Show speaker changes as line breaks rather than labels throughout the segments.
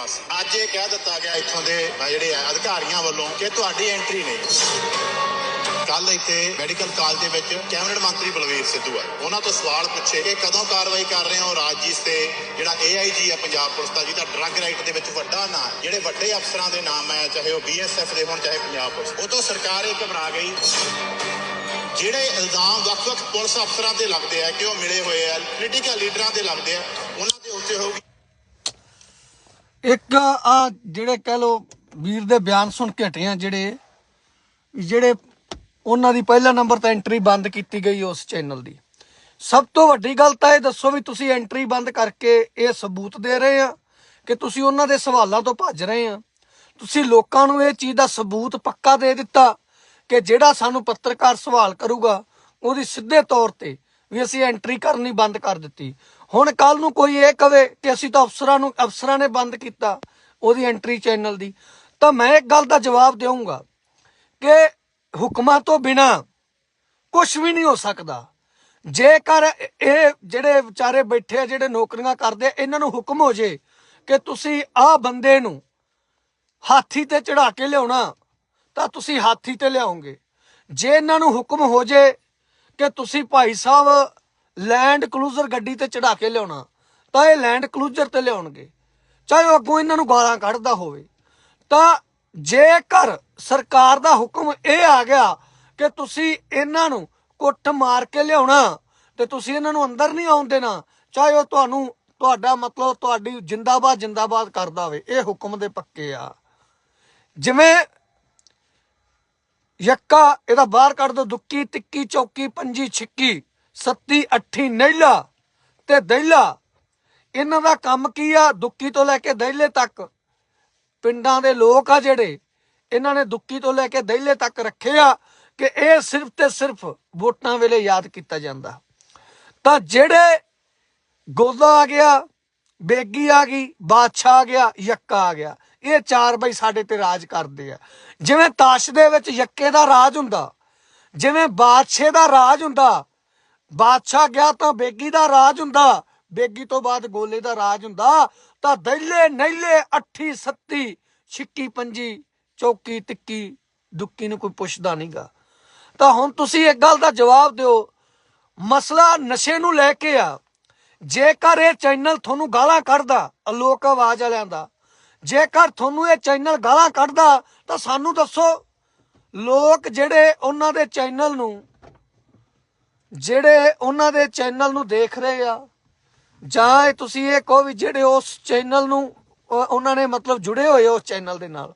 ਪਾਸੇ ਅੱਜ ਇਹ ਕਹਿ ਦਿੱਤਾ ਗਿਆ ਇੱਥੋਂ ਦੇ ਜਿਹੜੇ ਆ ਅਧਿਕਾਰੀਆਂ ਵੱਲੋਂ ਕਿ ਤੁਹਾਡੀ ਐਂਟਰੀ ਨਹੀਂ। ਕੱਲ ਇੱਥੇ ਮੈਡੀਕਲ ਕਾਲਜ ਦੇ ਵਿੱਚ ਕੈਬਨਿਟ ਮੰਤਰੀ ਬਲਵੀਰ ਸਿੱਧੂ ਆ। ਉਹਨਾਂ ਤੋਂ ਸਵਾਲ ਪੁੱਛੇ ਕਿ ਕਦੋਂ ਕਾਰਵਾਈ ਕਰ ਰਹੇ ਹੋ ਰਾਜਜੀਤ ਤੇ ਜਿਹੜਾ ਏਆਈਜੀ ਆ ਪੰਜਾਬ ਪੁਲਿਸ ਦਾ, ਜਿਹਦਾ ਡਰੱਗ ਰਾਈਟ ਦੇ ਵਿੱਚ ਵੱਡਾ ਨਾਂ ਜਿਹੜੇ ਵੱਡੇ ਅਫਸਰਾਂ ਦੇ ਨਾਮ ਹੈ, ਚਾਹੇ ਉਹ ਬੀਐਸਐਫ ਦੇ ਹੋਣ, ਚਾਹੇ ਪੰਜਾਬ ਪੁਲਿਸ। ਉਹ ਤੋਂ ਸਰਕਾਰ ਇਹ ਘਬਰਾ ਗਈ। ਜਿਹੜੇ ਇਲਜ਼ਾਮ ਵੱਖ-ਵੱਖ ਪੁਲਿਸ ਅਫਸਰਾਂ ਤੇ ਲੱਗਦੇ ਆ ਕਿ ਉਹ ਮਿਲੇ ਹੋਏ ਆ ਪੋਲੀਟੀਕਲ ਲੀਡਰਾਂ ਤੇ ਲੱਗਦੇ ਆ, ਉਹਨਾਂ ਦੇ ਉੱਤੇ ਹੋਊਗੀ।
ਇੱਕ ਆ ਜਿਹੜੇ ਕਹਿ ਲੋ ਵੀਰ ਦੇ ਬਿਆਨ ਸੁਣ ਕੇ ਹਟੇ ਆ ਜਿਹੜੇ ਜਿਹੜੇ ਉਹਨਾਂ ਦੀ ਪਹਿਲਾ ਨੰਬਰ ਤੇ ਐਂਟਰੀ ਬੰਦ ਕੀਤੀ ਗਈ ਉਸ ਚੈਨਲ ਦੀ। ਸਭ ਤੋਂ ਵੱਡੀ ਗੱਲ ਤਾਂ ਇਹ ਦੱਸੋ ਵੀ ਤੁਸੀਂ ਐਂਟਰੀ ਬੰਦ ਕਰਕੇ ਇਹ ਸਬੂਤ ਦੇ ਰਹੇ ਆ ਕਿ ਤੁਸੀਂ ਉਹਨਾਂ ਦੇ ਸਵਾਲਾਂ ਤੋਂ ਭੱਜ ਰਹੇ ਆ। ਤੁਸੀਂ ਲੋਕਾਂ ਨੂੰ ਇਹ ਚੀਜ਼ ਦਾ ਸਬੂਤ ਪੱਕਾ ਦੇ ਦਿੱਤਾ ਕਿ ਜਿਹੜਾ ਸਾਨੂੰ ਪੱਤਰਕਾਰ ਸਵਾਲ ਕਰੂਗਾ, ਉਹਦੀ ਸਿੱਧੇ ਤੌਰ ਤੇ ਵੀ ਅਸੀਂ ਐਂਟਰੀ ਕਰਨੀ ਬੰਦ ਕਰ ਦਿੱਤੀ। ਹੁਣ ਕੱਲ ਨੂੰ ਕੋਈ ਇਹ ਕਵੇ ਕਿ ਅਸੀਂ ਤਾਂ ਅਫਸਰਾਂ ਨੂੰ ਅਫਸਰਾਂ ਨੇ ਬੰਦ ਕੀਤਾ ਉਹਦੀ ਐਂਟਰੀ ਚੈਨਲ ਦੀ ਤਾਂ ਮੈਂ ਇੱਕ ਗੱਲ ਦਾ ਜਵਾਬ ਦੇਵਾਂਗਾ ਕਿ ਹੁਕਮਾਂ ਤੋਂ ਬਿਨਾ ਕੁਝ ਵੀ ਨਹੀਂ ਹੋ ਸਕਦਾ। ਜੇਕਰ ਇਹ ਜਿਹੜੇ ਵਿਚਾਰੇ ਬੈਠੇ ਆ ਜਿਹੜੇ ਨੌਕਰੀਆਂ ਕਰਦੇ ਆ, ਇਹਨਾਂ ਨੂੰ ਹੁਕਮ ਹੋ ਜੇ ਕਿ ਤੁਸੀਂ ਆਹ ਬੰਦੇ ਨੂੰ ਹਾਥੀ ਤੇ ਚੜਾ ਕੇ ਲਿਆਉਣਾ ਤਾਂ ਤੁਸੀਂ ਹਾਥੀ ਤੇ ਲਿਆਓਗੇ। ਜੇ ਇਹਨਾਂ ਨੂੰ ਹੁਕਮ ਹੋ ਜੇ ਕਿ ਤੁਸੀਂ ਭਾਈ ਸਾਹਿਬ ਲੈਂਡ ਕਲੂਜ਼ਰ ਗੱਡੀ ਤੇ ਚੜਾ ਕੇ ਲਿਆਉਣਾ, ਤਾਂ ਇਹ ਲੈਂਡ ਕਲੂਜ਼ਰ ਤੇ ਲਿਆਉਣਗੇ। ਚਾਹੇ ਉਹ ਅੱਗੋਂ ਇਹਨਾਂ ਨੂੰ ਗਾਲਾਂ ਕੱਢਦਾ ਹੋਵੇ। ਤਾਂ ਜੇਕਰ ਸਰਕਾਰ ਦਾ ਹੁਕਮ ਇਹ ਆ ਗਿਆ ਕਿ ਤੁਸੀਂ ਇਹਨਾਂ ਨੂੰ ਕੁੱਟ ਮਾਰ ਕੇ ਲਿਆਉਣਾ ਤੇ ਤੁਸੀਂ ਇਹਨਾਂ ਨੂੰ ਅੰਦਰ ਨਹੀਂ ਆਉਣ ਦੇਣਾ, ਚਾਹੇ ਉਹ ਤੁਹਾਨੂੰ ਤੁਹਾਡਾ ਮਤਲਬ ਤੁਹਾਡੀ ਜਿੰਦਾਬਾਦ ਜਿੰਦਾਬਾਦ ਕਰਦਾ ਹੋਵੇ ਇਹ ਹੁਕਮ ਦੇ ਪੱਕੇ ਆ। ਜਿਵੇਂ ਯੱਕਾ, ਇਹਦਾ ਬਾਹਰ ਕੱਢ ਦੋ, ਦੁੱਕੀ, ਤਿੱਕੀ, ਚੌਕੀ, ਪੰਜੀ, ਛਿੱਕੀ। ਸੱਤੀ ਅੱਠੀ ਨਹਿਲਾ ਤੇ ਦਹਿਲਾ ਇਹਨਾਂ ਦਾ ਕੰਮ ਕੀ ਆ? ਦੁੱਕੀ ਤੋਂ ਲੈ ਕੇ ਦਹਿਲੇ ਤੱਕ। ਪਿੰਡਾਂ ਦੇ ਲੋਕ ਆ ਜਿਹੜੇ, ਇਹਨਾਂ ਨੇ ਦੁੱਕੀ ਤੋਂ ਲੈ ਕੇ ਦਹਿਲੇ ਤੱਕ ਰੱਖੇ ਆ ਕਿ ਇਹ ਸਿਰਫ ਤੇ ਸਿਰਫ ਵੋਟਾਂ ਵੇਲੇ ਯਾਦ ਕੀਤਾ ਜਾਂਦਾ। ਤਾਂ ਜਿਹੜੇ ਗੋਦਾ ਆ ਗਿਆ, ਬੇਗੀ ਆ ਗਈ, ਬਾਦਸ਼ਾਹ ਆ ਗਿਆ, ਯੱਕਾ ਆ ਗਿਆ, ਇਹ ਚਾਰ ਬਈ ਸਾਡੇ ਤੇ ਰਾਜ ਕਰਦੇ ਆ। ਜਿਵੇਂ ਤਾਸ਼ ਦੇ ਵਿੱਚ ਯੱਕੇ ਦਾ ਰਾਜ ਹੁੰਦਾ, ਜਿਵੇਂ ਬਾਦਸ਼ਾਹ ਦਾ ਰਾਜ ਹੁੰਦਾ ਬਾਦਸ਼ਾਹ ਗਿਆ ਤਾਂ ਬੇਗੀ ਦਾ ਰਾਜ ਹੁੰਦਾ, ਬੇਗੀ ਤੋਂ ਬਾਅਦ ਗੋਲੇ ਦਾ ਰਾਜ ਹੁੰਦਾ, ਤਾਂ ਦਹਿਲੇ ਨਹਿਲੇ ਅੱਠੀ ਸੱਤੀ, ਛਿੱਕੀ ਪੰਜੀ, ਚੌਕੀ ਤਿੱਕੀ, ਦੁੱਕੀ ਨੂੰ ਕੋਈ ਪੁੱਛਦਾ ਨਹੀਂਗਾ। ਤਾਂ ਹੁਣ ਤੁਸੀਂ ਇੱਕ ਗੱਲ ਦਾ ਜਵਾਬ ਦਿਓ, ਮਸਲਾ ਨਸ਼ੇ ਨੂੰ ਲੈ ਕੇ ਆ। ਜੇਕਰ ਇਹ ਚੈਨਲ ਤੁਹਾਨੂੰ ਗਾਲਾਂ ਕੱਢਦਾ, ਅਲੋਕ ਆਵਾਜ਼ ਵਾਲਿਆਂ ਦਾ, ਜੇਕਰ ਤੁਹਾਨੂੰ ਇਹ ਚੈਨਲ ਗਾਲਾਂ ਕੱਢਦਾ, ਤਾਂ ਸਾਨੂੰ ਦੱਸੋ, ਲੋਕ ਜਿਹੜੇ ਉਹਨਾਂ ਦੇ ਚੈਨਲ ਨੂੰ ਜਿਹੜੇ ਉਹਨਾਂ ਦੇ ਚੈਨਲ ਨੂੰ ਦੇਖ ਰਹੇ ਆ, ਜਾਂ ਇਹ ਤੁਸੀਂ ਇਹ ਕਹੋ ਵੀ ਜਿਹੜੇ ਉਸ ਚੈਨਲ ਨੂੰ ਉਹਨਾਂ ਨੇ ਮਤਲਬ ਜੁੜੇ ਹੋਏ ਉਸ ਚੈਨਲ ਦੇ ਨਾਲ।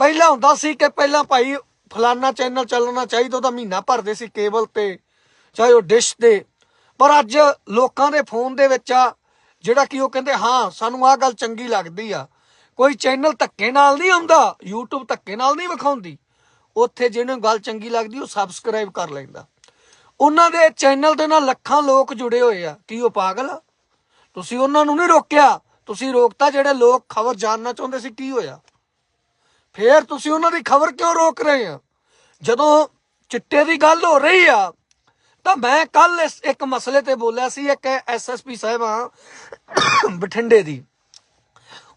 ਪਹਿਲਾਂ ਹੁੰਦਾ ਸੀ ਕਿ ਪਹਿਲਾਂ ਭਾਈ ਫਲਾਨਾ ਚੈਨਲ ਚੱਲਣਾ ਚਾਹੀਦਾ, ਉਹਦਾ ਮਹੀਨਾ ਭਰਦੇ ਸੀ ਕੇਬਲ ਤੇ, ਚਾਹੇ ਉਹ ਡਿਸ਼ ਤੇ ਪਰ ਅੱਜ ਲੋਕਾਂ ਦੇ ਫੋਨ ਦੇ ਵਿੱਚ ਆ, ਜਿਹੜਾ ਕਿ ਉਹ ਕਹਿੰਦੇ, ਹਾਂ, ਸਾਨੂੰ ਆਹ ਗੱਲ ਚੰਗੀ ਲੱਗਦੀ ਆ। ਕੋਈ ਚੈਨਲ ਧੱਕੇ ਨਾਲ ਨਹੀਂ ਆਉਂਦਾ, YouTube ਧੱਕੇ ਨਾਲ ਨਹੀਂ ਵਿਖਾਉਂਦੀ। ਉੱਥੇ ਜਿਹਨੂੰ ਗੱਲ ਚੰਗੀ ਲੱਗਦੀ, ਉਹ ਸਬਸਕ੍ਰਾਈਬ ਕਰ ਲੈਂਦਾ। ਉਹਨਾਂ ਦੇ ਚੈਨਲ ਦੇ ਨਾਲ ਲੱਖਾਂ ਲੋਕ ਜੁੜੇ ਹੋਏ ਆ। ਕੀ ਉਹ ਪਾਗਲ ਆ? ਤੁਸੀਂ ਉਹਨਾਂ ਨੂੰ ਨਹੀਂ ਰੋਕਿਆ। ਤੁਸੀਂ ਰੋਕਤਾ ਜਿਹੜੇ ਲੋਕ ਖਬਰ ਜਾਣਨਾ ਚਾਹੁੰਦੇ ਸੀ, ਕੀ ਹੋਇਆ? ਫੇਰ ਤੁਸੀਂ ਉਹਨਾਂ ਦੀ ਖਬਰ ਕਿਉਂ ਰੋਕ ਰਹੇ ਆ? ਜਦੋਂ ਚਿੱਟੇ ਦੀ ਗੱਲ ਹੋ ਰਹੀ ਆ, ਤਾਂ ਮੈਂ ਕੱਲ ਇਸ ਇੱਕ ਮਸਲੇ ਤੇ ਬੋਲਿਆ ਸੀ, ਇੱਕ ਐਸਐਸਪੀ ਸਾਹਿਬਾਂ ਬਠਿੰਡੇ ਦੀ।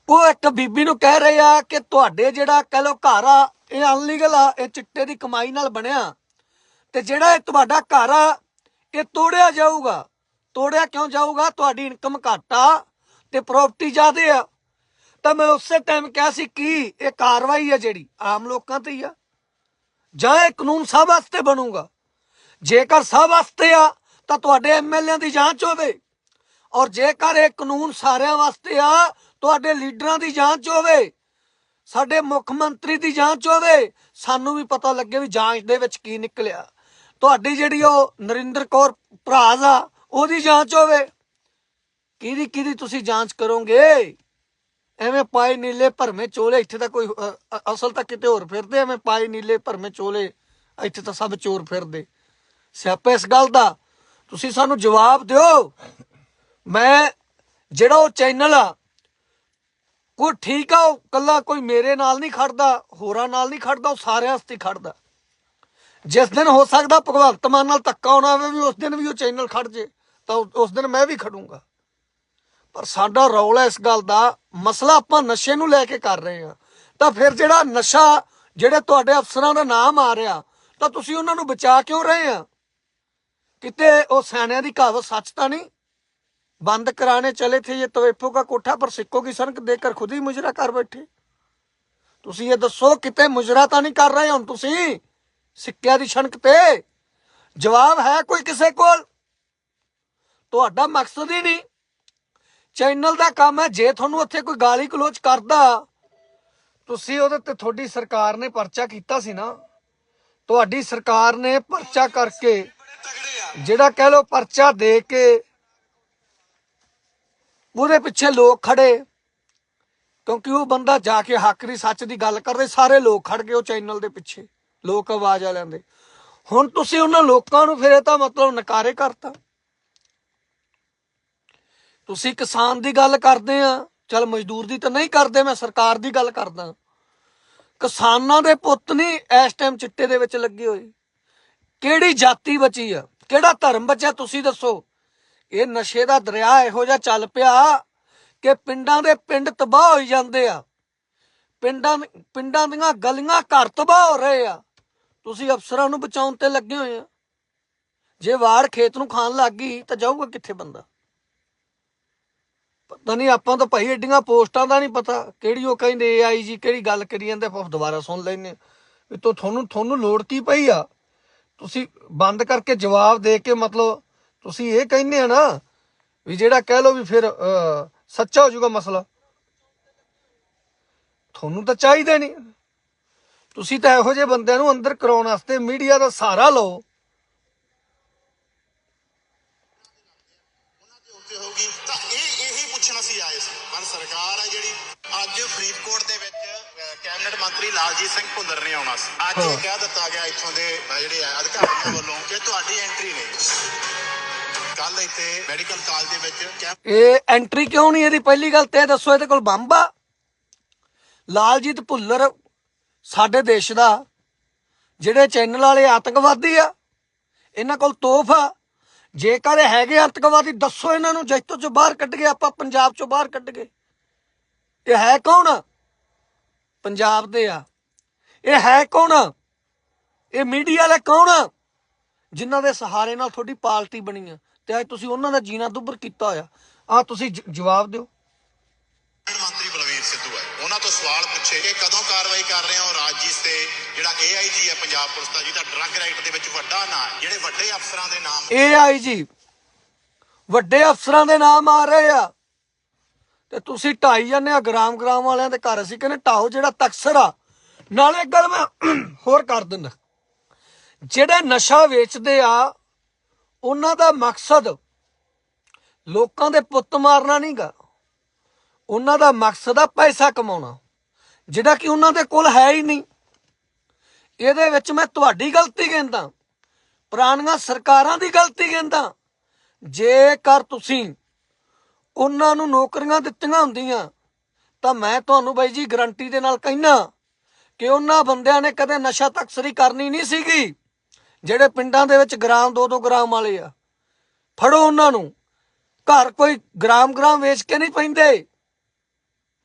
ਉਹ ਇੱਕ ਬੀਬੀ ਨੂੰ ਕਹਿ ਰਹੇ ਆ ਕਿ ਤੁਹਾਡੇ ਜਿਹੜਾ ਕਹ ਲੋ ਘਰ ਆ, ਇਹ ਅਨਲੀਗਲ ਆ, ਇਹ ਚਿੱਟੇ ਦੀ ਕਮਾਈ ਨਾਲ ਬਣਿਆ। ਤੇ ਜਿਹੜਾ ਇਹ ਤੁਹਾਡਾ ਘਰ ਆ, ਇਹ ਤੋੜਿਆ ਜਾਊਗਾ। ਤੋੜਿਆ ਕਿਉਂ ਜਾਊਗਾ? ਤੁਹਾਡੀ ਇਨਕਮ ਘੱਟ ਆ ਤੇ ਪ੍ਰਾਪਰਟੀ ਜ਼ਿਆਦੇ ਆ। ਤਾਂ ਮੈਂ ਉਸੇ ਟਾਈਮ ਕਿਹਾ ਸੀ ਕੀ ਇਹ ਕਾਰਵਾਈ ਆ ਜਿਹੜੀ ਆਮ ਲੋਕਾਂ ਤੇ ਹੀ ਆ। ਜਾਂ ਇਹ ਕਾਨੂੰਨ ਸਭ ਵਾਸਤੇ ਬਣੂਗਾ। ਜੇਕਰ ਸਭ ਵਾਸਤੇ ਆ, ਤਾਂ ਤੁਹਾਡੇ ਐਮਐਲਏ ਦੀ ਜਾਂਚ ਹੋਵੇ। ਔਰ ਜੇਕਰ ਇਹ ਕਾਨੂੰਨ ਸਾਰਿਆਂ ਵਾਸਤੇ ਆ, ਤੁਹਾਡੇ ਲੀਡਰਾਂ ਦੀ ਜਾਂਚ ਹੋਵੇ, ਸਾਡੇ ਮੁੱਖ ਮੰਤਰੀ ਦੀ ਜਾਂਚ ਹੋਵੇ, ਸਾਨੂੰ ਵੀ ਪਤਾ ਲੱਗੇ ਵੀ ਜਾਂਚ ਦੇ ਵਿੱਚ ਕੀ ਨਿਕਲਿਆ। ਤੁਹਾਡੀ ਜਿਹੜੀ ਉਹ ਨਰਿੰਦਰ ਕੌਰ ਭਰਾਜ਼ ਆ, ਉਹਦੀ ਜਾਂਚ ਹੋਵੇ। ਕਿਹਦੀ ਕਿਹਦੀ ਤੁਸੀਂ ਜਾਂਚ ਕਰੋਗੇ? ਐਵੇਂ ਪਾਏ ਨੀਲੇ ਭਰਮੇ ਚੋਲੇ, ਇੱਥੇ ਤਾਂ ਕੋਈ ਅਸਲ ਤਾਂ ਕਿਤੇ ਹੋਰ ਫਿਰਦੇ, ਐਵੇਂ ਪਾਏ ਨੀਲੇ ਭਰਮੇ ਚੋਲੇ, ਇੱਥੇ ਤਾਂ ਸਭ ਚੋਰ ਫਿਰਦੇ। ਸਿਆਪਾ ਇਸ ਗੱਲ ਦਾ, ਤੁਸੀਂ ਸਾਨੂੰ ਜਵਾਬ ਦਿਓ। ਮੈਂ, ਜਿਹੜਾ ਉਹ ਚੈਨਲ ਆ, ਕੋਈ ਠੀਕ ਆ, ਉਹ ਕੱਲਾ ਕੋਈ ਮੇਰੇ ਨਾਲ ਨਹੀਂ ਖੜਦਾ, ਹੋਰਾਂ ਨਾਲ ਨਹੀਂ ਖੜਦਾ, ਉਹ ਸਾਰਿਆਂ ਵਾਸਤੇ ਖੜਦਾ। ਜਿਸ ਦਿਨ ਹੋ ਸਕਦਾ ਭਗਵੰਤ ਮਾਨ ਨਾਲ ਧੱਕਾ ਹੋਣਾ ਹੋਵੇ ਵੀ ਉਸ ਦਿਨ ਵੀ ਉਹ ਚੈਨਲ ਖੜ ਜੇ, ਤਾਂ ਉਸ ਦਿਨ ਮੈਂ ਵੀ ਖੜੂੰਗਾ। ਪਰ ਸਾਡਾ ਰੌਲਾ ਇਸ ਗੱਲ ਦਾ, ਮਸਲਾ ਆਪਾਂ ਨਸ਼ੇ ਨੂੰ ਲੈ ਕੇ ਕਰ ਰਹੇ ਆ ਤਾਂ ਫਿਰ ਜਿਹੜਾ ਨਸ਼ਾ, ਜਿਹੜੇ ਤੁਹਾਡੇ ਅਫਸਰਾਂ ਦਾ ਨਾਮ ਆ ਰਿਹਾ, ਤਾਂ ਤੁਸੀਂ ਉਹਨਾਂ ਨੂੰ ਬਚਾ ਕਿਉਂ ਰਹੇ ਆ ਕਿਤੇ ਉਹ ਸੈਨਿਆਂ ਦੀ ਕਹਾਵਤ ਸੱਚ ਤਾਂ ਨਹੀਂ? ਬੰਦ ਕਰਾਣੇ ਚਲੇ ਥੇ ਇਹ ਤਵੇਫੋ ਦਾ ਕੋਠਾ, ਪਰ ਸਿੱਕੋ ਕੀ ਸਨਕ ਦੇ ਕਰ ਖੁਦ ਹੀ ਮੁਜਰਾ ਕਰ ਬੈਠੇ। ਤੁਸੀਂ ਇਹ ਦੱਸੋ, ਕਿਤੇ ਮੁਜਰਾ ਤਾਂ ਨਹੀਂ ਕਰ ਰਹੇ ਹੁਣ ਤੁਸੀਂ? ਸਿੱਕਿਆਂ ਦੀ ਛਣਕ ਤੇ। ਜਵਾਬ ਹੈ ਕੋਈ ਕਿਸੇ ਕੋਲ? ਤੁਹਾਡਾ ਮਕਸਦ ਹੀ ਨਹੀਂ। ਚੈਨਲ ਦਾ ਕੰਮ ਹੈ, ਜੇ ਤੁਹਾਨੂੰ ਉੱਥੇ ਕੋਈ ਗਾਲੀ ਕਲੋਚ ਕਰਦਾ, ਤੁਸੀਂ ਉਹਦੇ ਤੇ ਤੁਹਾਡੀ ਸਰਕਾਰ ਨੇ ਪਰਚਾ ਕੀਤਾ ਸੀ ਨਾ। ਤੁਹਾਡੀ ਸਰਕਾਰ ਨੇ ਪਰਚਾ ਕਰਕੇ, ਜਿਹੜਾ ਕਹਿ ਲੋ ਪਰਚਾ ਦੇ ਕੇ, ਉਹਦੇ ਪਿੱਛੇ ਲੋਕ ਖੜੇ। ਕਿਉਂਕਿ ਉਹ ਬੰਦਾ ਜਾ ਕੇ ਹੱਕ ਦੀ, ਸੱਚ ਦੀ ਗੱਲ ਕਰਦੇ ਸਾਰੇ ਲੋਕ ਖੜ ਗਏ ਉਹ ਚੈਨਲ ਦੇ ਪਿੱਛੇ। ਲੋਕ ਆਵਾਜ਼ ਆ ਲੈਂਦੇ। ਹੁਣ ਤੁਸੀਂ ਉਹਨਾਂ ਲੋਕਾਂ ਨੂੰ ਫਿਰ ਇਹ ਤਾਂ ਮਤਲਬ ਨਕਾਰੇ ਕਰਤਾ। ਤੁਸੀਂ ਕਿਸਾਨ ਦੀ ਗੱਲ ਕਰਦੇ ਆ, ਚਲ ਮਜ਼ਦੂਰ ਦੀ ਤਾਂ ਨਹੀਂ ਕਰਦੇ, ਮੈਂ ਸਰਕਾਰ ਦੀ ਗੱਲ ਕਰਦਾ। ਕਿਸਾਨਾਂ ਦੇ ਪੁੱਤ ਨਹੀਂ ਇਸ ਟਾਈਮ ਚਿੱਟੇ ਦੇ ਵਿੱਚ ਲੱਗੇ ਹੋਏ। ਕਿਹੜੀ ਜਾਤੀ ਬਚੀ ਆ? ਕਿਹੜਾ ਧਰਮ ਬਚਿਆ ਤੁਸੀਂ ਦੱਸੋ? ਇਹ ਨਸ਼ੇ ਦਾ ਦਰਿਆ ਇਹੋ ਜਿਹਾ ਚੱਲ ਪਿਆ ਕਿ ਪਿੰਡਾਂ ਦੇ ਪਿੰਡ ਤਬਾਹ ਹੋਈ ਜਾਂਦੇ ਆ। ਪਿੰਡਾਂ ਪਿੰਡਾਂ ਦੀਆਂ ਗਲੀਆਂ ਘਰ ਤਬਾਹ ਹੋ ਰਹੇ ਆ। ਤੁਸੀਂ ਅਫਸਰਾਂ ਨੂੰ ਬਚਾਉਣ ਤੇ ਲੱਗੇ ਹੋਏ ਆ। ਜੇ ਵਾੜ ਖੇਤ ਨੂੰ ਖਾਣ ਲੱਗ ਗਈ ਤਾਂ ਜਾਊਗਾ ਕਿੱਥੇ ਬੰਦਾ? ਪਤਾ ਨਹੀਂ ਆਪਾਂ ਤਾਂ ਭਾਈ ਐਡੀਆਂ ਪੋਸਟਾਂ ਦਾ ਨਹੀਂ ਪਤਾ ਕਿਹੜੀ ਉਹ ਕਹਿੰਦੇ ਏਆਈ ਜੀ ਕਿਹੜੀ ਗੱਲ ਕਰੀ ਜਾਂਦੇ ਆਪਾਂ ਦੁਬਾਰਾ ਸੁਣ ਲੈਨੇ ਵੀ ਤੋ ਤੁਹਾਨੂੰ ਤੁਹਾਨੂੰ ਲੋੜ ਕੀ ਪਈ ਆ? ਤੁਸੀਂ ਬੰਦ ਕਰਕੇ ਜਵਾਬ ਦੇ ਕੇ ਮਤਲਬ ਤੁਸੀਂ ਇਹ ਕਹਿੰਦੇ ਆ ਨਾ ਵੀ ਜਿਹੜਾ ਕਹਿ ਲੋ ਵੀ ਫਿਰ ਅਹ, ਸੱਚਾ ਹੋ ਜਾਊਗਾ ਮਸਲਾ। ਤੁਹਾਨੂੰ ਤਾਂ ਚਾਹੀਦਾ ਨਹੀਂ। ਤੁਸੀਂ ਤਾਂ ਇਹੋ ਜਿਹੇ ਬੰਦਿਆਂ ਨੂੰ ਅੰਦਰ ਕਰਾਉਣ ਵਾਸਤੇ ਮੀਡੀਆ ਦਾ ਸਹਾਰਾ ਲਓ।
ਉਹਨਾਂ ਦੇ ਉੱਤੇ ਹੋਊਗੀ। ਤਾਂ ਇਹ ਇਹੀ ਪੁੱਛਣ ਅਸੀਂ ਆਏ ਸੀ। ਪਰ ਸਰਕਾਰ ਹੈ ਜਿਹੜੀ ਅੱਜ ਫਰੀਦਕੋਟ ਦੇ ਵਿੱਚ ਅਹ, ਕੈਬਨਿਟ ਮੰਤਰੀ ਲਾਲਜੀਤ ਸਿੰਘ ਭੁੱਲਰ ਨੇ ਆਉਣਾ ਸੀ। ਅੱਜ ਇਹ। ਕਹਿ ਦਿੱਤਾ ਗਿਆ ਇੱਥੋਂ ਦੇ ਜਿਹੜੇ ਅਧਿਕਾਰੀਆਂ ਵੱਲੋਂ ਕਿ ਤੁਹਾਡੀ ਐਂਟਰੀ ਨਹੀਂ। ਕੱਲ ਇੱਥੇ ਮੈਡੀਕਲ ਕਾਲਜ ਦੇ ਵਿੱਚ ਕੈਂਪ
ਇਹ ਐਂਟਰੀ ਕਿਉਂ ਨਹੀਂ? ਇਹਦੀ ਪਹਿਲੀ ਗੱਲ ਤੇ ਇਹ ਦੱਸੋ ਇਹਦੇ ਕੋਲ ਬੰਬ ਆ। ਲਾਲਜੀਤ ਭੁੱਲਰ ਸਾਡੇ ਦੇਸ਼ ਦਾ ਜਿਹੜੇ ਚੈਨਲ ਵਾਲੇ ਆਤੰਕਵਾਦੀ ਆ, ਇਹਨਾਂ ਕੋਲ ਤੋਹਫ ਆ। ਜੇਕਰ ਇਹ ਹੈਗੇ ਆਤੰਕਵਾਦੀ, ਦੱਸੋ ਇਹਨਾਂ ਨੂੰ ਜੈਤੋ ਚੋਂ ਬਾਹਰ ਕੱਢ ਗਏ ਆਪਾਂ ਪੰਜਾਬ ਚੋਂ ਬਾਹਰ ਕੱਢ ਗਏ ਇਹ ਹੈ ਕੌਣ? ਪੰਜਾਬ ਦੇ ਆ। ਇਹ ਹੈ ਕੌਣ? ਇਹ ਮੀਡੀਆ ਵਾਲੇ ਕੌਣ? ਜਿਨ੍ਹਾਂ ਦੇ ਸਹਾਰੇ ਨਾਲ ਤੁਹਾਡੀ ਪਾਰਟੀ ਬਣੀ ਆ। ਤੇ ਅੱਜ ਤੁਸੀਂ ਉਹਨਾਂ ਦਾ ਜੀਣਾ ਦੁੱਭਰ ਕੀਤਾ ਹੋਇਆ। ਆ ਤੁਸੀਂ ਜ- ਜਵਾਬ ਦਿਓ।
ਸਵਾਲ ਪੁੱਛੇ ਕਿ ਕਦੋਂ ਕਾਰਵਾਈ ਕਰ ਰਹੇ ਹੋ ਰਾਜਜੀਤ ਤੇ? ਜਿਹੜਾ ਏਆਈਜੀ ਹੈ ਪੰਜਾਬ ਪੁਲਿਸ ਦਾ, ਜਿਹਦਾ ਡਰੱਗ ਰਾਈਟ ਦੇ ਵਿੱਚ ਵੱਡਾ ਨਾਂ ਜਿਹੜੇ ਵੱਡੇ ਅਫਸਰਾਂ ਦੇ ਨਾਮ
ਏਆਈਜੀ ਵੱਡੇ ਅਫਸਰਾਂ ਦੇ ਨਾਮ ਆ ਰਹੇ ਆ। ਤੇ ਤੁਸੀਂ ਢਾਈ ਜਾਂਦੇ ਆ ਗ੍ਰਾਮ ਗ੍ਰਾਮ ਵਾਲਿਆਂ ਦੇ ਘਰ, ਅਸੀਂ ਕਹਿੰਦੇ ਢਾਓ ਜਿਹੜਾ ਤਕਸਰ ਆ। ਨਾਲੇ ਇੱਕ ਗੱਲ ਮੈਂ ਹੋਰ ਕਰ ਦਿੰਦਾ। ਜਿਹੜੇ ਨਸ਼ਾ ਵੇਚਦੇ ਆ, ਉਹਨਾਂ ਦਾ ਮਕਸਦ ਲੋਕਾਂ ਦੇ ਪੁੱਤ ਮਾਰਨਾ ਨਹੀਂਗਾ ਉਹਨਾਂ ਦਾ ਮਕਸਦ ਆ ਪੈਸਾ ਕਮਾਉਣਾ। ਜਿਹੜਾ ਕਿ ਉਹਨਾਂ ਦੇ ਕੋਲ ਹੈ ਹੀ ਨਹੀਂ। ਇਹਦੇ ਵਿੱਚ ਮੈਂ ਤੁਹਾਡੀ ਗਲਤੀ ਕਹਿੰਦਾ। ਪੁਰਾਣੀਆਂ ਸਰਕਾਰਾਂ ਦੀ ਗਲਤੀ ਕਹਿੰਦਾ। ਜੇਕਰ ਤੁਸੀਂ ਉਹਨਾਂ ਨੂੰ ਨੌਕਰੀਆਂ ਦਿੱਤੀਆਂ ਹੁੰਦੀਆਂ, ਤਾਂ ਮੈਂ ਤੁਹਾਨੂੰ ਬਾਈ ਜੀ ਗਰੰਟੀ ਦੇ ਨਾਲ ਕਹਿਣਾ ਕਿ ਉਹਨਾਂ ਬੰਦਿਆਂ ਨੇ ਕਦੇ ਨਸ਼ਾ ਤਕਸਰੀ ਕਰਨੀ ਨਹੀਂ ਸੀਗੀ, ਜਿਹੜੇ ਪਿੰਡਾਂ ਦੇ ਵਿੱਚ ਗ੍ਰਾਮ 2-2 ਗ੍ਰਾਮ ਵਾਲੇ ਆ। ਫੜੋ ਉਹਨਾਂ ਨੂੰ। ਘਰ ਕੋਈ ਗ੍ਰਾਮ ਗ੍ਰਾਮ ਵੇਚ ਕੇ ਨਹੀਂ ਪੈਂਦੇ।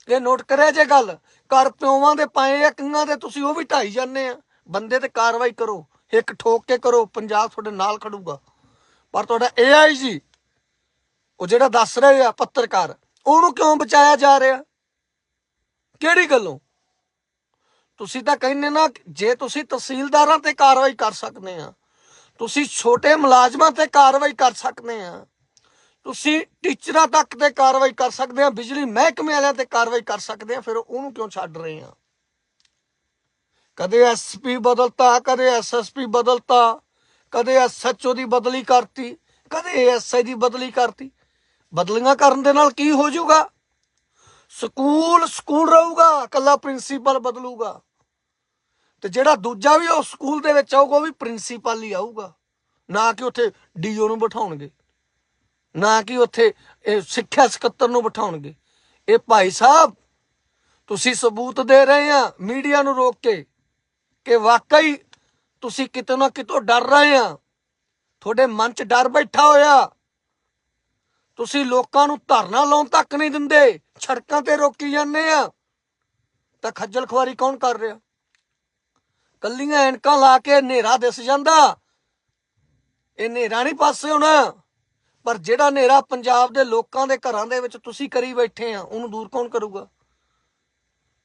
ਇਹ ਨੋਟ ਕਰਿਆ ਜੇ ਗੱਲ। ਘਰ ਪਿਓਵਾਂ ਦੇ, ਪਾਏ ਆ ਕਿੰਨਾਂ ਦੇ, ਤੁਸੀਂ ਉਹ ਵੀ ਢਾਈ ਜਾਂਦੇ ਆ। ਬੰਦੇ ਤੇ ਕਾਰਵਾਈ ਕਰੋ, ਇੱਕ ਠੋਕ ਕੇ ਕਰੋ, ਪੰਜਾਬ ਤੁਹਾਡੇ ਨਾਲ ਖੜੂਗਾ। ਪਰ ਤੁਹਾਡਾ ਏਆਈ ਜੀ ਉਹ ਜਿਹੜਾ ਦੱਸ ਰਹੇ ਆ ਪੱਤਰਕਾਰ, ਉਹਨੂੰ ਕਿਉਂ ਬਚਾਇਆ ਜਾ ਰਿਹਾ? ਕਿਹੜੀ ਗੱਲੋਂ? ਤੁਸੀਂ ਤਾਂ ਕਹਿੰਦੇ ਨਾ, ਜੇ ਤੁਸੀਂ ਤਹਿਸੀਲਦਾਰਾਂ ਤੇ ਕਾਰਵਾਈ ਕਰ ਸਕਦੇ ਆ, ਤੁਸੀਂ ਛੋਟੇ ਮੁਲਾਜ਼ਮਾਂ ਤੇ ਕਾਰਵਾਈ ਕਰ ਸਕਦੇ ਆ ਤੁਸੀਂ ਟੀਚਰਾਂ ਤੱਕ ਤੇ ਕਾਰਵਾਈ ਕਰ ਸਕਦੇ ਆ, ਬਿਜਲੀ ਮਹਿਕਮੇ ਵਾਲਿਆਂ ਤੇ ਕਾਰਵਾਈ ਕਰ ਸਕਦੇ ਆ, ਫਿਰ ਉਹਨੂੰ ਕਿਉਂ ਛੱਡ ਰਹੇ ਆ? ਕਦੇ ਐਸਪੀ ਬਦਲਤਾ, ਕਦੇ ਐਸਐਸਪੀ ਬਦਲਤਾ, ਕਦੇ ਐਸਐਚਓ ਦੀ ਬਦਲੀ ਕਰਤੀ, ਕਦੇ ਐਸਆਈ ਦੀ ਬਦਲੀ ਕਰਤੀ। ਬਦਲੀਆਂ ਕਰਨ ਦੇ ਨਾਲ ਕੀ ਹੋ ਜਾਊਗਾ? ਸਕੂਲ ਸਕੂਲ ਰਹੂਗਾ ਕੱਲਾ ਪ੍ਰਿੰਸੀਪਲ ਬਦਲੂਗਾ। ਤੇ ਜਿਹੜਾ ਦੂਜਾ ਵੀ ਉਹ ਸਕੂਲ ਦੇ ਵਿੱਚ ਆਊਗਾ, ਉਹ ਵੀ ਪ੍ਰਿੰਸੀਪਲ ਹੀ ਆਊਗਾ। ਨਾ ਕਿ ਉੱਥੇ ਡੀਓ ਨੂੰ ਬਿਠਾਉਣਗੇ। ਨਾ ਕਿ ਉੱਥੇ ਇਹ ਸਿੱਖਿਆ ਸਕੱਤਰ ਨੂੰ ਬਿਠਾਉਣਗੇ। ਇਹ ਭਾਈ ਸਾਹਿਬ, ਤੁਸੀਂ ਸਬੂਤ ਦੇ ਰਹੇ ਆ ਮੀਡੀਆ ਨੂੰ ਰੋਕ ਕੇ ਕਿ ਵਾਕਈ ਤੁਸੀਂ ਕਿਤੇ ਨਾ ਕਿਤੋਂ ਡਰ ਰਹੇ ਆ। ਤੁਹਾਡੇ ਮਨ 'ਚ ਡਰ ਬੈਠਾ ਹੋਇਆ। ਤੁਸੀਂ ਲੋਕਾਂ ਨੂੰ ਧਰਨਾ ਲਾਉਣ ਤੱਕ ਨਹੀਂ ਦਿੰਦੇ, ਸੜਕਾਂ ਤੇ ਰੋਕੀ ਜਾਂਦੇ ਆ। ਤਾਂ ਖੱਜਲ ਖੁਆਰੀ ਕੌਣ ਕਰ ਰਿਹਾ? ਕੱਲੀਆਂ ਐਨਕਾਂ ਲਾ ਕੇ ਹਨੇਰਾ ਦਿਸ ਜਾਂਦਾ। ਇਹ ਹਨੇਰਾ ਨਹੀਂ ਪਾਸੇ ਹੋਣਾ। ਪਰ ਜਿਹੜਾ ਹਨੇਰਾ ਪੰਜਾਬ ਦੇ ਲੋਕਾਂ ਦੇ ਘਰਾਂ ਦੇ ਵਿੱਚ ਤੁਸੀਂ ਕਰੀ ਬੈਠੇ ਆ, ਉਹਨੂੰ ਦੂਰ ਕੌਣ ਕਰੂਗਾ?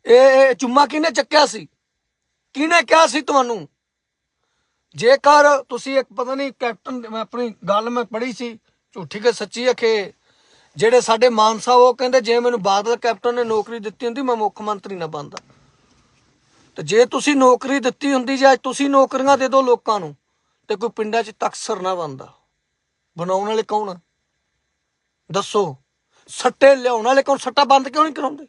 ਇਹ ਚੁੰਮਾ ਕਿਹਨੇ ਚੱਕਿਆ ਸੀ? ਕਿਹਨੇ ਕਿਹਾ ਸੀ ਤੁਹਾਨੂੰ? ਜੇਕਰ ਤੁਸੀਂ ਇੱਕ ਪਤਾ ਨਹੀਂ ਕੈਪਟਨ, ਮੈਂ ਆਪਣੀ ਗੱਲ ਮੈਂ ਪੜ੍ਹੀ ਸੀ, ਝੂਠੀ ਕਿ ਸੱਚੀ ਅਖੇ ਜਿਹੜੇ ਸਾਡੇ ਮਾਨ ਸਾਹਿਬ, ਉਹ ਕਹਿੰਦੇ ਜੇ ਮੈਨੂੰ ਬਾਦਲ ਕੈਪਟਨ ਨੇ ਨੌਕਰੀ ਦਿੱਤੀ ਹੁੰਦੀ, ਮੈਂ ਮੁੱਖ ਮੰਤਰੀ ਨਾ ਬਣਦਾ। ਤੇ ਜੇ ਤੁਸੀਂ ਨੌਕਰੀ ਦਿੱਤੀ ਹੁੰਦੀ, ਜਾਂ ਤੁਸੀਂ ਨੌਕਰੀਆਂ ਦੇ ਦਿਓ ਲੋਕਾਂ ਨੂੰ, ਤੇ ਕੋਈ ਪਿੰਡਾਂ 'ਚ ਤਕਸਰ ਨਾ ਬਣਦਾ। ਬਣਾਉਣ ਵਾਲੇ ਕੌਣ ਆ? ਦੱਸੋ। ਸੱਟੇ ਲਿਆਉਣ ਵਾਲੇ ਕੌਣ? ਸੱਟਾ ਬੰਦ ਕਿਉਂ ਨਹੀਂ ਕਰਾਉਂਦੇ?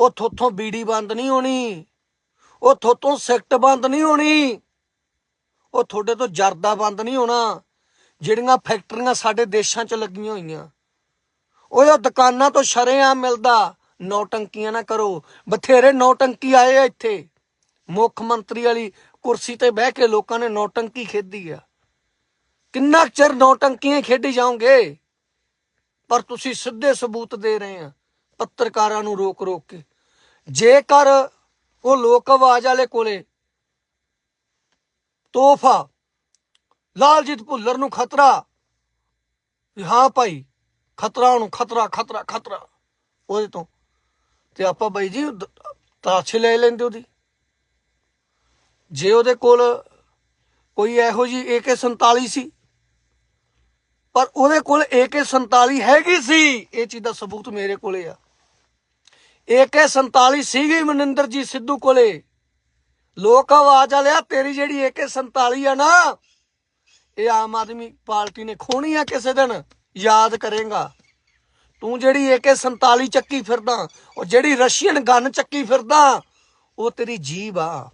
ਉਹ ਥੋਥੋਂ ਬੀੜੀ ਬੰਦ ਨਹੀਂ ਹੋਣੀ। ਉਹ ਥੋਥੋਂ ਸਿਗਰਟ ਬੰਦ ਨਹੀਂ ਹੋਣੀ। ਉਹ ਤੁਹਾਡੇ ਤੋਂ ਜਰਦਾ ਬੰਦ ਨਹੀਂ ਹੋਣਾ। ਜਿਹੜੀਆਂ ਫੈਕਟਰੀਆਂ ਸਾਡੇ ਦੇਸ਼ਾਂ 'ਚ ਲੱਗੀਆਂ ਹੋਈਆਂ। ਉਹ ਉਹ ਦੁਕਾਨਾਂ ਤੋਂ ਸ਼ਰੇਆਮ ਮਿਲਦਾ। ਨੌਟੰਕੀਆਂ ਨਾ ਕਰੋ। ਬਥੇਰੇ ਨੌਟੰਕੀ ਆਏ ਆ ਇੱਥੇ। ਮੁੱਖ ਮੰਤਰੀ ਵਾਲੀ ਕੁਰਸੀ ਤੇ ਬਹਿ ਕੇ ਲੋਕਾਂ ਨੇ ਨੌਟੰਕੀ ਖੇਡੀ ਆ। ਕਿੰਨਾ ਕੁ ਚਿਰ ਨੌਟੰਕੀਆਂ ਖੇਡੀ ਜਾਓਗੇ? ਪਰ ਤੁਸੀਂ ਸਿੱਧੇ ਸਬੂਤ ਦੇ ਰਹੇ ਆ, ਪੱਤਰਕਾਰਾਂ ਨੂੰ ਰੋਕ ਰੋਕ ਕੇ। ਜੇਕਰ ਉਹ ਲੋਕ ਆਵਾਜ਼ ਵਾਲੇ ਕੋਲੇ ਤੋਹਫਾ, ਲਾਲਜੀਤ ਭੁੱਲਰ ਨੂੰ ਖਤਰਾ, ਵੀ ਹਾਂ ਭਾਈ, ਖਤਰਾ ਨੂੰ ਖਤਰਾ ਖਤਰਾ ਖਤਰਾ, ਉਹਦੇ ਤੋਂ, ਤੇ ਆਪਾਂ ਬਾਈ ਜੀ ਦ- ਤਾਛੇ ਲੈ ਲੈਂਦੇ ਉਹਦੀ। ਜੇ ਉਹਦੇ ਕੋਲ ਕੋਈ ਇਹੋ ਜੀ AK47 ਸੀ ਪਰ ਉਹਦੇ ਕੋਲ AK47 ਹੈਗੀ ਸੀ। ਇਹ ਚੀਜ਼ ਦਾ ਸਬੂਤ ਮੇਰੇ ਕੋਲੇ ਆ। AK47 ਸੀਗੀ ਮਨਿੰਦਰਜੀਤ ਸਿੱਧੂ ਕੋਲੇ। ਲੋਕ ਆਵਾਜ਼ ਵਾਲਿਆ, ਤੇਰੀ ਜਿਹੜੀ AK47 ਆ ਨਾ, ਇਹ ਆਮ ਆਦਮੀ ਪਾਰਟੀ ਨੇ ਖੋਣੀ ਆ ਕਿਸੇ ਦਿਨ, ਯਾਦ ਕਰੇਗਾ। ਤੂੰ ਜਿਹੜੀ AK47 ਚੱਕੀ ਫਿਰਦਾ, ਉਹ ਜਿਹੜੀ ਰਸ਼ੀਅਨ ਗਨ ਚੱਕੀ ਫਿਰਦਾ, ਉਹ ਤੇਰੀ ਜੀਬ ਆ।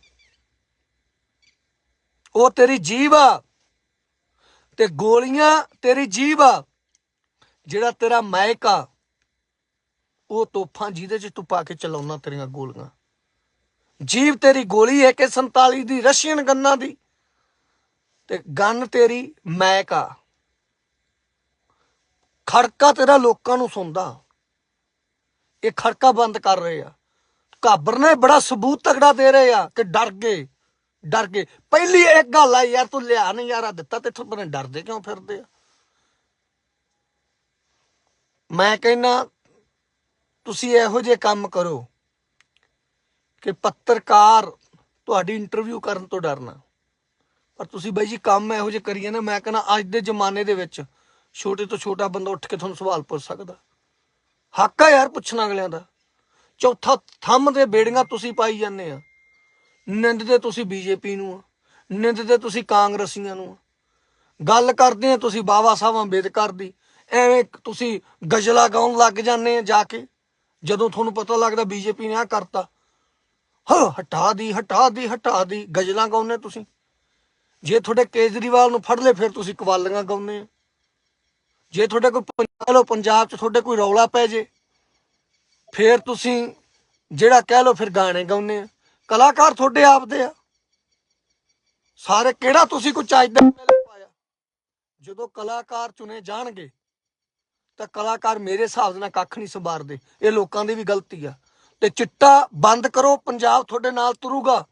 ਉਹ ਤੇਰੀ ਜੀਬ ਆ। ਤੇ ਗੋਲੀਆਂ ਤੇਰੀ ਜੀਬ ਆ, ਜਿਹੜਾ ਤੇਰਾ ਮਾਇਕ ਆ, ਉਹ ਤੋਫਾਂ ਜਿਹਦੇ ਚ ਤੂੰ ਪਾ ਕੇ ਚਲਾਉਣਾ ਤੇਰੀਆਂ ਗੋਲੀਆਂ। ਜੀਬ ਤੇਰੀ ਗੋਲੀ ਹੈ ਕਿ 47 ਦੀ, ਰਸ਼ੀਅਨ ਗੰਨਾ ਦੀ, ਤੇ ਗਨ ਤੇਰੀ ਮੈਕ ਆ। ਖੜਕਾ ਤੇਰਾ ਲੋਕਾਂ ਨੂੰ ਸੁਣਦਾ। ਇਹ ਖੜਕਾ ਬੰਦ ਕਰ ਰਹੇ ਆ। ਘਾਬਰ ਨੇ ਬੜਾ ਸਬੂਤ ਤਗੜਾ ਦੇ ਰਹੇ ਆ ਕਿ ਡਰ ਗਏ। ਡਰ ਗਏ ਪਹਿਲੀ ਇੱਕ ਗੱਲ ਆ ਯਾਰ ਤੂੰ ਲਿਆ ਨਹੀਂ ਯਾਰਾ ਦਿੱਤਾ ਤੇ ਇੱਥੋਂ ਬਣੇ ਡਰਦੇ ਕਿਉਂ ਫਿਰਦੇ ਆ? ਮੈਂ ਕਹਿੰਨਾ ਤੁਸੀਂ ਇਹੋ ਜਿਹੇ ਕੰਮ ਕਰੋ ਕਿ ਪੱਤਰਕਾਰ ਤੁਹਾਡੀ ਇੰਟਰਵਿਊ ਕਰਨ ਤੋਂ ਡਰਨਾ। ਪਰ ਤੁਸੀਂ ਬਾਈ ਜੀ ਕੰਮ ਇਹੋ ਜਿਹੇ ਕਰੀਏ ਨਾ, ਮੈਂ ਕਹਿੰਦਾ ਅੱਜ ਦੇ ਜ਼ਮਾਨੇ ਦੇ ਵਿੱਚ ਛੋਟੇ ਤੋਂ ਛੋਟਾ ਬੰਦਾ ਉੱਠ ਕੇ ਤੁਹਾਨੂੰ ਸਵਾਲ ਪੁੱਛ ਸਕਦਾ। ਹੱਕ ਆ ਯਾਰ ਪੁੱਛਣਾ ਅਗਲਿਆਂ ਦਾ। ਚੌਥਾ ਥੰਮ ਦੇ ਬੇੜੀਆਂ ਤੁਸੀਂ ਪਾਈ ਜਾਂਦੇ ਆ। ਨਿੰਦਦੇ ਤੁਸੀਂ ਬੀਜੇਪੀ ਨੂੰ ਆ। ਨਿੰਦਦੇ ਤੁਸੀਂ ਕਾਂਗਰਸੀਆਂ ਨੂੰ ਆ। ਗੱਲ ਕਰਦੇ ਆ ਤੁਸੀਂ ਬਾਬਾ ਸਾਹਿਬ ਅੰਬੇਦਕਰ ਦੀ। ਐਵੇਂ ਤੁਸੀਂ ਗਜ਼ਲਾਂ ਗਾਉਣ ਲੱਗ ਜਾਂਦੇ ਆ ਜਾ ਕੇ। ਜਦੋਂ ਤੁਹਾਨੂੰ ਪਤਾ ਲੱਗਦਾ ਬੀਜੇਪੀ ਨੇ ਆ ਕਰਤਾ। ਹਾਂ, ਹਟਾ ਦੀ ਹਟਾ ਦੀ ਹਟਾ ਦੀ। ਗਜ਼ਲਾਂ ਗਾਉਂਦੇ ਤੁਸੀਂ। ਜੇ ਤੁਹਾਡੇ ਕੇਜਰੀਵਾਲ ਨੂੰ ਫੜ ਲੇ, ਫਿਰ ਤੁਸੀਂ ਕਵਾਲੀਆਂ ਗਾਉਂਦੇ ਆ। ਜੇ ਤੁਹਾਡੇ ਕੋਈ ਪੰਜਾਬ ਲੋ ਪੰਜਾਬ 'ਚ ਤੁਹਾਡੇ ਕੋਈ ਰੌਲਾ ਪੈ ਜੇ, ਫਿਰ ਤੁਸੀਂ ਜਿਹੜਾ ਕਹਿ ਲੋ ਫਿਰ ਗਾਣੇ ਗਾਉਂਦੇ ਆ। ਕਲਾਕਾਰ ਤੁਹਾਡੇ ਆਪਦੇ ਆ। ਸਾਰੇ ਕਿਹੜਾ ਤੁਸੀਂ ਕੋਈ ਚੱਜ ਦਾ ਪਾਇਆ? ਜਦੋਂ ਕਲਾਕਾਰ ਚੁਣੇ ਜਾਣਗੇ, ਤਾਂ ਕਲਾਕਾਰ ਮੇਰੇ ਹਿਸਾਬ ਨਾਲ ਕੱਖ ਨਹੀਂ ਸੰਭਾਰਦੇ। ਇਹ ਲੋਕਾਂ ਦੀ ਵੀ ਗਲਤੀ ਆ। ਤੇ ਚਿੱਟਾ ਬੰਦ ਕਰੋ, ਪੰਜਾਬ ਤੁਹਾਡੇ ਨਾਲ ਤੁਰੂਗਾ।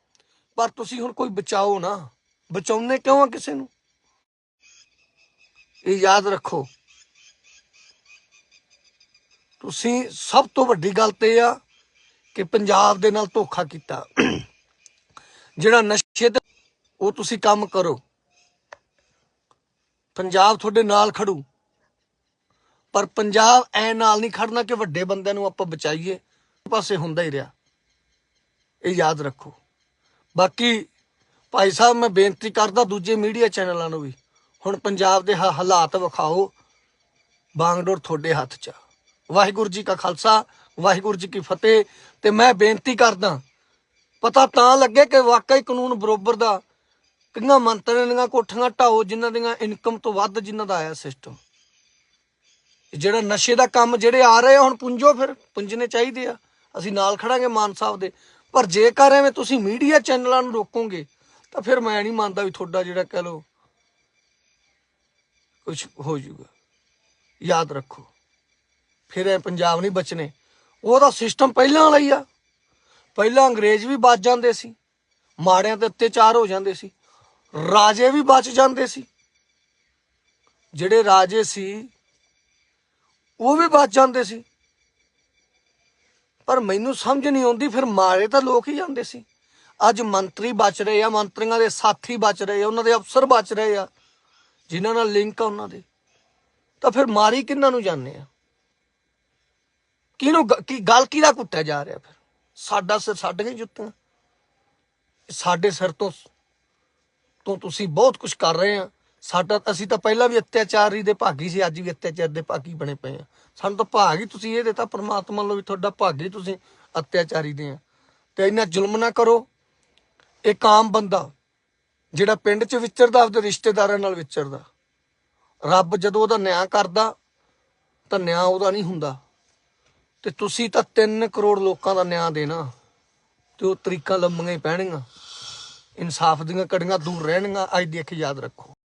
ਪਰ ਤੁਸੀਂ ਹੁਣ ਕੋਈ ਬਚਾਓ ਨਾ। ਬਚਾਉਣੇ ਕਿਉਂ ਆ ਕਿਸੇ ਨੂੰ? ਇਹ ਯਾਦ ਰੱਖੋ। ਤੁਸੀਂ ਸਭ ਤੋਂ ਵੱਡੀ ਗੱਲ ਤੇ ਆ ਕਿ ਪੰਜਾਬ ਦੇ ਨਾਲ ਧੋਖਾ ਕੀਤਾ। ਜਿਹੜਾ ਨਸ਼ੇ ਤੇ ਉਹ ਤੁਸੀਂ ਕੰਮ ਕਰੋ। ਪੰਜਾਬ ਤੁਹਾਡੇ ਨਾਲ ਖੜੂ। ਪਰ ਪੰਜਾਬ ਐ ਨਾਲ ਨਹੀਂ ਖੜਨਾ ਕਿ ਵੱਡੇ ਬੰਦਿਆਂ ਨੂੰ ਆਪਾਂ ਬਚਾਈਏ। ਪਾਸੇ ਹੁੰਦਾ ਹੀ ਰਿਹਾ। ਇਹ ਯਾਦ ਰੱਖੋ। ਬਾਕੀ ਭਾਈ ਸਾਹਿਬ, ਮੈਂ ਬੇਨਤੀ ਕਰਦਾ ਦੂਜੇ ਮੀਡੀਆ ਚੈਨਲਾਂ ਨੂੰ ਵੀ, ਹੁਣ ਪੰਜਾਬ ਦੇ ਹਾਲਾਤ ਵਿਖਾਓ। ਬਾਂਗਡੋਰ ਤੁਹਾਡੇ ਹੱਥ 'ਚ ਵਾਹਿਗੁਰੂ ਜੀ ਕਾ ਖਾਲਸਾ। ਵਾਹਿਗੁਰੂ ਜੀ ਕੀ ਫਤਿਹ। ਤੇ ਮੈਂ ਬੇਨਤੀ ਕਰਦਾ, ਪਤਾ ਤਾਂ ਲੱਗੇ ਕਿ ਵਾਕਈ ਕਾਨੂੰਨ ਬਰੋਬਰ ਦਾ, ਕਿੰਨਾ ਮੰਤਰੀਆਂ ਦੀਆਂ ਕੋਠੀਆਂ ਢਾਓ, ਜਿਨ੍ਹਾਂ ਦੀਆਂ ਇਨਕਮ ਤੋਂ ਵੱਧ ਜਿਨ੍ਹਾਂ ਦਾ ਆਇਆ ਸਿਸਟਮ ਜਿਹੜਾ ਨਸ਼ੇ ਦਾ ਕੰਮ ਜਿਹੜੇ ਆ ਰਹੇ ਆ, ਹੁਣ ਪੁੰਜੋ ਫਿਰ, ਪੁੰਜਨੇ ਚਾਹੀਦੇ ਆ। ਅਸੀਂ ਨਾਲ ਖੜਾਂਗੇ ਮਾਨ ਸਾਹਿਬ ਦੇ। ਪਰ ਜੇਕਰ ਐਵੇਂ ਤੁਸੀਂ ਮੀਡੀਆ ਚੈਨਲਾਂ ਨੂੰ ਰੋਕੋਗੇ, ਤਾਂ ਫਿਰ ਮੈਂ ਨਹੀਂ ਮੰਨਦਾ ਵੀ ਤੁਹਾਡਾ ਜਿਹੜਾ ਕਹਿ ਲੋ ਕੁਝ ਹੋ ਜਾਊਗਾ। ਯਾਦ ਰੱਖੋ। ਫਿਰ ਇਹ ਪੰਜਾਬ ਨਹੀਂ ਬਚਨੇ ਉਹਦਾ ਸਿਸਟਮ ਪਹਿਲਾਂ ਵਾਲਾ ਹੀ ਆ। ਪਹਿਲਾਂ ਅੰਗਰੇਜ਼ ਵੀ ਬਚ ਜਾਂਦੇ ਸੀ, ਮਾੜਿਆਂ ਤੇ ਅਤਿਆਚਾਰ ਹੋ ਜਾਂਦੇ ਸੀ, ਰਾਜੇ ਵੀ ਬਚ ਜਾਂਦੇ ਸੀ। ਜਿਹੜੇ ਰਾਜੇ ਸੀ, ਉਹ ਵੀ ਬਚ ਜਾਂਦੇ ਸੀ। ਪਰ ਮੈਨੂੰ ਸਮਝ ਨਹੀਂ ਆਉਂਦੀ, ਫਿਰ ਮਾਰੇ ਤਾਂ ਲੋਕ ਹੀ ਜਾਂਦੇ ਸੀ। ਅੱਜ ਮੰਤਰੀ ਬਚ ਰਹੇ ਆ, ਮੰਤਰੀਆਂ ਦੇ ਸਾਥੀ ਬਚ ਰਹੇ ਆ, ਉਹਨਾਂ ਦੇ ਅਫਸਰ ਬਚ ਰਹੇ ਆ, ਜਿਨ੍ਹਾਂ ਨਾਲ ਲਿੰਕ ਆ ਉਹਨਾਂ ਦੇ। ਤਾਂ ਫਿਰ ਮਾਰੀ ਕਿੰਨਾਂ ਨੂੰ ਜਾਂਦੇ ਆ? ਕਿਹਨੂੰ ਗ- ਕੀ ਗੱਲ ਕਿਹਦਾ ਕੁੱਟਿਆ ਜਾ ਰਿਹਾ ਫਿਰ? ਸਾਡਾ ਸਿਰ ਸਾਡੀਆਂ ਹੀ ਜੁੱਤੀਆਂ। ਸਾਡੇ ਸਿਰ ਤੋਂ ਤੋਂ ਤੁਸੀਂ ਬਹੁਤ ਕੁਝ ਕਰ ਰਹੇ ਆ। ਸਾਡਾ ਅਸੀਂ ਤਾਂ ਪਹਿਲਾਂ ਵੀ ਅਤਿਆਚਾਰੀ ਦੇ ਭਾਗੀ ਸੀ, ਅੱਜ ਵੀ ਅਤਿਆਚਾਰ ਦੇ ਭਾਗੀ ਬਣੇ ਪਏ ਆ। ਸਾਨੂੰ ਤਾਂ ਭਾਗ ਹੀ ਤੁਸੀਂ, ਇਹ ਦਿੱਤਾ ਪ੍ਰਮਾਤਮਾ ਵੱਲੋਂ ਵੀ ਤੁਹਾਡਾ ਭਾਗ ਹੀ ਤੁਸੀਂ ਅਤਿਆਚਾਰੀ ਦੇ ਆ। ਤੇ ਇੰਨਾ ਜ਼ੁਲਮ ਨਾ ਕਰੋ। ਇੱਕ ਆਮ ਬੰਦਾ ਜਿਹੜਾ ਪਿੰਡ 'ਚ ਵਿਚਰਦਾ, ਆਪਦੇ ਰਿਸ਼ਤੇਦਾਰਾਂ ਨਾਲ ਵਿਚਰਦਾ, ਰੱਬ ਜਦੋਂ ਉਹਦਾ ਨਿਆਂ ਕਰਦਾ, ਤਾਂ ਨਿਆਂ ਉਹਦਾ ਨਹੀਂ ਹੁੰਦਾ। ਤੇ ਤੁਸੀਂ ਤਾਂ 3 ਕਰੋੜ ਲੋਕਾਂ ਦਾ ਨਿਆਂ ਦੇਣਾ। ਤੇ ਉਹ ਤਰੀਕਾ ਲੰਮੀਆਂ ਹੀ ਪੈਣਗੀਆਂ। ਇਨਸਾਫ ਦੀਆਂ ਕੜੀਆਂ ਦੂਰ ਰਹਿਣਗੀਆਂ। ਅੱਜ ਦੀ ਇੱਕ ਯਾਦ ਰੱਖੋ।